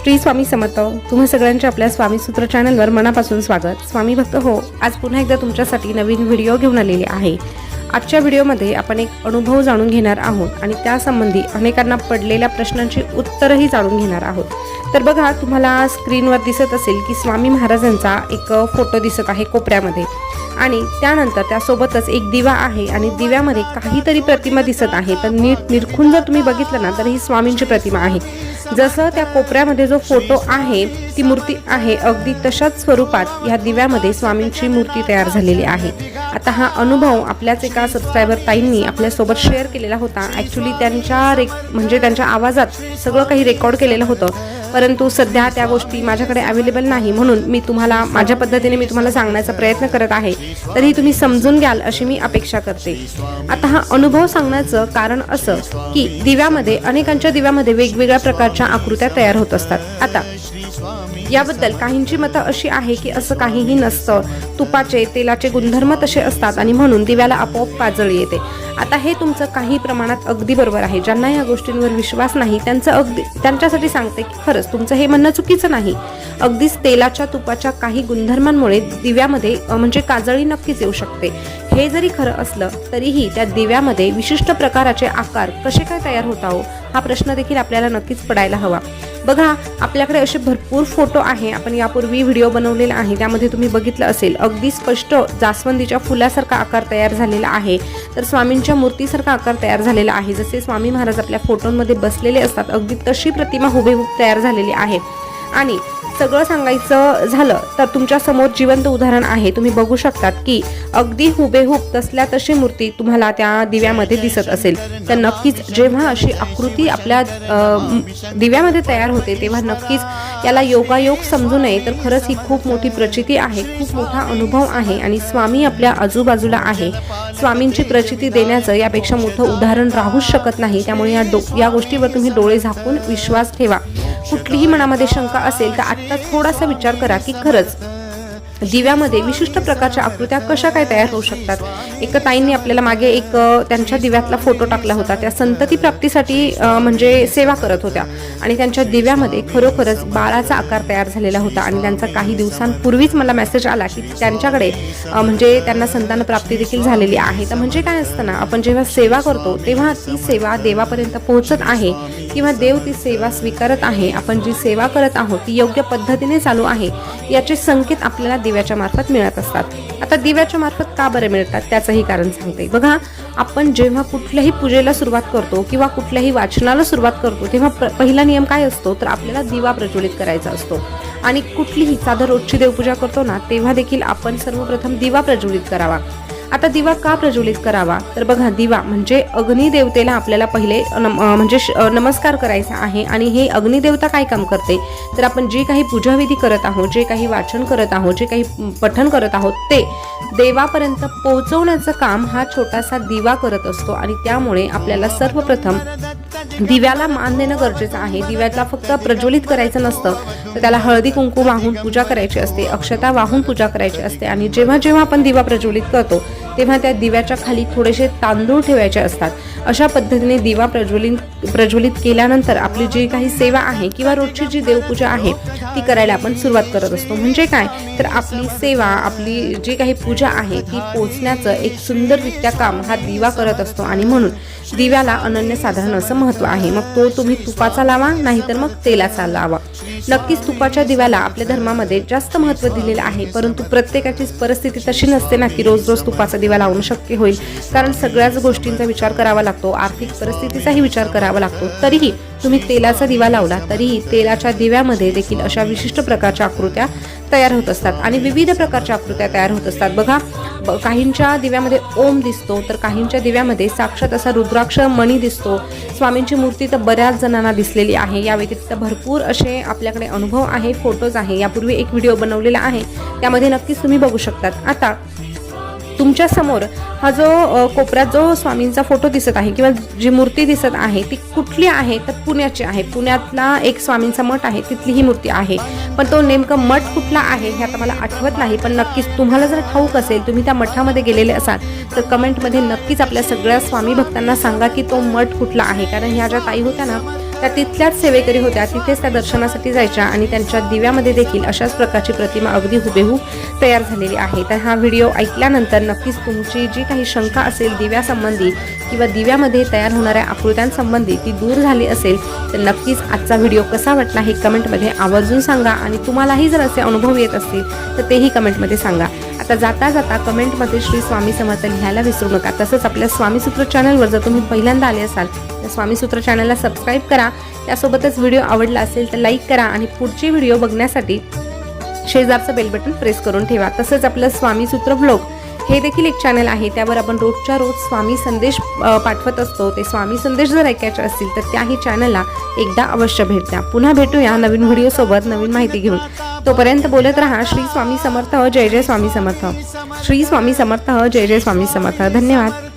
श्री स्वामी समर्थ. तुम्हा सगळ्यांचे आपल्या स्वामी सूत्र चॅनलवर मनापासून स्वागत. स्वामी भक्त हो आज पुन्हा एकदा तुमच्यासाठी नवीन व्हिडिओ घेऊन आलेले आहे. आजच्या व्हिडिओमध्ये आपण एक अनुभव जाणून घेणार आहोत आणि त्यासंबंधी अनेकांना पडलेल्या प्रश्नांची उत्तरही जाणून घेणार आहोत. तर बघा तुम्हाला स्क्रीनवर दिसत असेल की स्वामी महाराजांचा एक फोटो दिसत आहे कोपऱ्यामध्ये. आणि त्यानंतर त्यासोबतच एक दिवा आहे आणि दिव्यामध्ये काहीतरी प्रतिमा दिसत आहे. तर नीट निरखून जर तुम्ही बघितलं ना तर ही स्वामींची प्रतिमा आहे. जसं त्या कोपऱ्यामध्ये जो फोटो आहे ती मूर्ती आहे अगदी तशाच स्वरूपात ह्या दिव्यामध्ये स्वामींची मूर्ती तयार झालेली आहे. आता हा अनुभव आपल्याच एका सबस्क्रायबर ताईंनी आपल्यासोबत शेअर केलेला होता. ॲक्च्युली त्यांच्या रे म्हणजे त्यांच्या आवाजात सगळं काही रेकॉर्ड केलेलं होतं. परंतु सध्या त्या गोष्टी माझ्याकडे अवेलेबल नाही म्हणून मी तुम्हाला माझ्या पद्धतीने मी तुम्हाला सांगण्याचा प्रयत्न करत आहे. तरी तुम्ही समजून घ्याल अशी मी अपेक्षा करते. आता हा अनुभव सांगण्याचं कारण असं की दिव्यामध्ये अनेकांच्या दिव्यामध्ये वेगवेगळ्या प्रकारच्या आकृत्या तयार होत असतात. आता याबद्दल काहींची मतं अशी आहे की असं काहीही नसतं. तुपाचे तेलाचे गुणधर्म तसे असतात आणि म्हणून दिव्याला आपोआप पाजळ येते. आता हे तुमचं काही प्रमाणात अगदी बरोबर आहे. ज्यांना या गोष्टींवर विश्वास नाही त्यांचं अगदी त्यांच्यासाठी सांगते की खरंच तुमचं हे म्हणणं चुकीचं नाही. अगदीच तेलाच्या तुपाच्या काही गुणधर्मांमुळे दिव्यामध्ये म्हणजे काजळी नक्कीच येऊ शकते. हे जरी खरं असलं तरीही त्या दिव्यामध्ये विशिष्ट प्रकाराचे आकार कसे काय तयार होता हो हा प्रश्न देखील आपल्याला नक्कीच पडायला हवा. बघा आपल्याकडे असे भरपूर फोटो आहे. आपण यापूर्वी व्हिडिओ बनवलेला आहे. त्यामध्ये तुम्ही बघितलं असेल अगदी स्पष्ट जास्वंदीच्या फुलासारखा आकार तयार झालेला आहे. तर स्वामींच्या मूर्तीसारखा आकार तयार झालेला आहे. जसे स्वामी महाराज आपल्या फोटोंमध्ये बसलेले असतात अगदी तशी प्रतिमा हुबेहूब तयार झालेली आहे. आणि सगळं सांगायचं झालं तर तुमच्यासमोर जिवंत उदाहरण आहे. तुम्ही बघू शकतात की अगदी हुबेहूब तसल्या तशी मूर्ती तुम्हाला त्या दिव्यामध्ये दिसत असेल. तर नक्कीच जेव्हा अशी आकृती आपल्या दिव्यामध्ये तयार होते तेव्हा नक्कीच याला योगायोग समजू नये. तर खरंच ही खूप मोठी प्रचिती आहे खूप मोठा अनुभव आहे आणि स्वामी आपल्या आजूबाजूला आहे. स्वामींची प्रचिती देण्याचं यापेक्षा मोठं उदाहरण राहूच शकत नाही. त्यामुळे या डो या गोष्टीवर तुम्ही डोळे झाकून विश्वास ठेवा. कुठलीही मनामध्ये शंका असेल तर आत्ता थोडासा विचार करा की खरंच दिव्यामध्ये विशिष्ट प्रकारच्या आकृत्या कशा काय तयार होऊ शकतात? एक ताईंनी आपल्याला मागे एक त्यांच्या दिव्यातला फोटो टाकला होता. त्या संतती प्राप्तीसाठी म्हणजे सेवा करत होत्या. आणि त्यांच्या दिव्यामध्ये खरोखरच बाळाचा आकार तयार झालेला होता. आणि त्यांचा काही दिवसांपूर्वीच मला मेसेज आला की त्यांच्याकडे म्हणजे त्यांना संतान प्राप्ती देखील झालेली आहे. तर म्हणजे काय असतं ना आपण जेव्हा सेवा करतो तेव्हा ती सेवा देवापर्यंत पोहोचत आहे किंवा देव ती सेवा स्वीकारत आहे. आपण जी सेवा करत आहोत ती योग्य पद्धतीने चालू आहे याचे संकेत आपल्याला दिव्याच्या मार्फत मिळत असतात. आता दिव्याच्या मार्फत का बरं मिळतात? त्याचंही कारण सांगते. बघा आपण जेव्हा कुठल्याही पूजेला सुरुवात करतो किंवा कुठल्याही वाचनाला सुरुवात करतो तेव्हा पहिला नियम काय असतो? तर आपल्याला दिवा प्रज्वलित करायचा असतो. आणि कुठलीही साधं रोजची देवपूजा करतो ना तेव्हा देखील आपण सर्वप्रथम दिवा प्रज्वलित करावा. आता दिवा का प्रज्वलित करावा? तर बघा दिवा म्हणजे अग्निदेवतेला आपल्याला पहिले नम- म्हणजे श- नमस्कार करायचा आहे आणि हे अग्निदेवता काय काम करते? तर आपण जे काही पूजाविधी करत आहोत जे काही वाचन करत आहोत जे काही पठण करत आहोत ते देवापर्यंत पोहोचवण्याचं काम हा छोटासा दिवा करत असतो आणि त्यामुळे आपल्याला सर्वप्रथम दिव्याला मान देणं गरजेचं आहे. दिव्याला फक्त प्रज्वलित करायचं नसतं तर त्याला हळदी कुंकू वाहून पूजा करायची असते अक्षता वाहून पूजा करायची असते आणि जेव्हा जेव्हा आपण दिवा प्रज्वलित करतो तेव्हा त्या दिव्याच्या खाली थोडेसे तांदूळ ठेवायचे असतात. अशा पद्धतीने दिवा प्रज्वलित प्रज्वलित केल्यानंतर आपली जी काही सेवा आहे किंवा रोजची जी देवपूजा आहे ती करायला आपण सुरुवात करत असतो. म्हणजे काय? तर आपली सेवा आपली जी काही पूजा आहे ती पोचण्याचं एक सुंदररित्या काम हा दिवा करत असतो. आणि म्हणून दिव्याला अनन्यसाधारण असं महत्त्व आहे. मग तो तुम्ही तुपाचा लावा नाहीतर मग तेलाचा लावा. नक्कीच तुपाच्या दिव्याला आपल्या धर्मामध्ये जास्त महत्त्व दिलेलं आहे. परंतु प्रत्येकाचीच परिस्थिती तशी नसते ना की रोज रोज तुपाचा दिवा लावणं शक्य होईल. कारण सगळ्याच गोष्टींचा विचार करावा लागतो. आर्थिक परिस्थितीचाही विचार करावा लागतो. तरीही तुम्ही तेलाचा दिवा लावला तरीही तेलाच्या दिव्यामध्ये देखील अशा विशिष्ट प्रकारच्या आकृत्या तयार होत असतात. आणि विविध प्रकारच्या आकृत्या तयार होत असतात. बघा ब- काहींच्या दिव्यामध्ये ओम दिसतो तर काहींच्या दिव्यामध्ये साक्षात असा रुद्राक्ष मणी दिसतो. स्वामींची मूर्ती तर बऱ्याच जणांना दिसलेली आहे. या व्यतिरिक्त भरपूर असे आपल्याकडे अनुभव आहे फोटोज आहे. यापूर्वी एक व्हिडिओ बनवलेला आहे. त्यामध्ये नक्कीच तुम्ही बघू शकतात. आता तुमच्यासमोर हा जो कोपऱ्यात जो स्वामींचा फोटो दिसत आहे किंवा जी मूर्ती दिसत आहे ती कुठली आहे? तर पुण्याची आहे. पुण्यातला एक स्वामींचा मठ आहे तिथली ही मूर्ती आहे. पण तो नेमकं मठ कुठला आहे हे आता मला आठवत नाही पण नक्कीच तुम्हाला जर ठाऊक असेल तुम्ही त्या मठामध्ये गेलेले असाल तर कमेंटमध्ये नक्कीच आपल्या सगळ्या स्वामी भक्तांना सांगा की तो मठ कुठला आहे? कारण ह्या ज्या ताई होत्या ना त्या तिथल्याच सेवेकरी होत्या. तिथेच त्या दर्शनासाठी जायच्या आणि त्यांच्या दिव्यामध्ये देखील अशाच प्रकारची प्रतिमा अगदी हुबेहूब तयार झालेली आहे. तर हा व्हिडिओ ऐकल्यानंतर नक्कीच तुमची जी काही शंका असेल दिव्यासंबंधी किंवा दिव्यामध्ये तयार होणाऱ्या आकृत्यांसंबंधी ती दूर झाली असेल तर नक्कीच आजचा व्हिडिओ कसा वाटला हे कमेंटमध्ये आवर्जून सांगा आणि तुम्हालाही जर असे अनुभव येत असतील तर तेही कमेंटमध्ये सांगा. आता जाता जाता कमेंटमध्ये श्री स्वामी समर्थ लिहायला विसरू नका. तसंच आपल्या स्वामीसूत्र चॅनलवर जर तुम्ही पहिल्यांदा आले असाल स्वामीसूत्र चॅनलला सबस्क्राईब करा. त्यासोबतच व्हिडिओ आवडला असेल तर लाईक करा आणि पुढचे व्हिडिओ बघण्यासाठी शेजारचं बेल बटन प्रेस करून ठेवा. तसंच आपलं स्वामी सूत्र ब्लॉग हे देखील एक चॅनल आहे. त्यावर आपण रोजच्या रोज स्वामी संदेश पाठवत असतो. ते स्वामी संदेश जर ऐकायचे असतील तर त्याही चॅनलला एकदा अवश्य भेट द्या. पुन्हा भेटूया नवीन व्हिडिओसोबत नवीन माहिती घेऊन. तोपर्यंत बोलत राहा. श्री स्वामी समर्थ. जय जय स्वामी समर्थ. श्री स्वामी समर्थ. जय जय स्वामी समर्थ. धन्यवाद.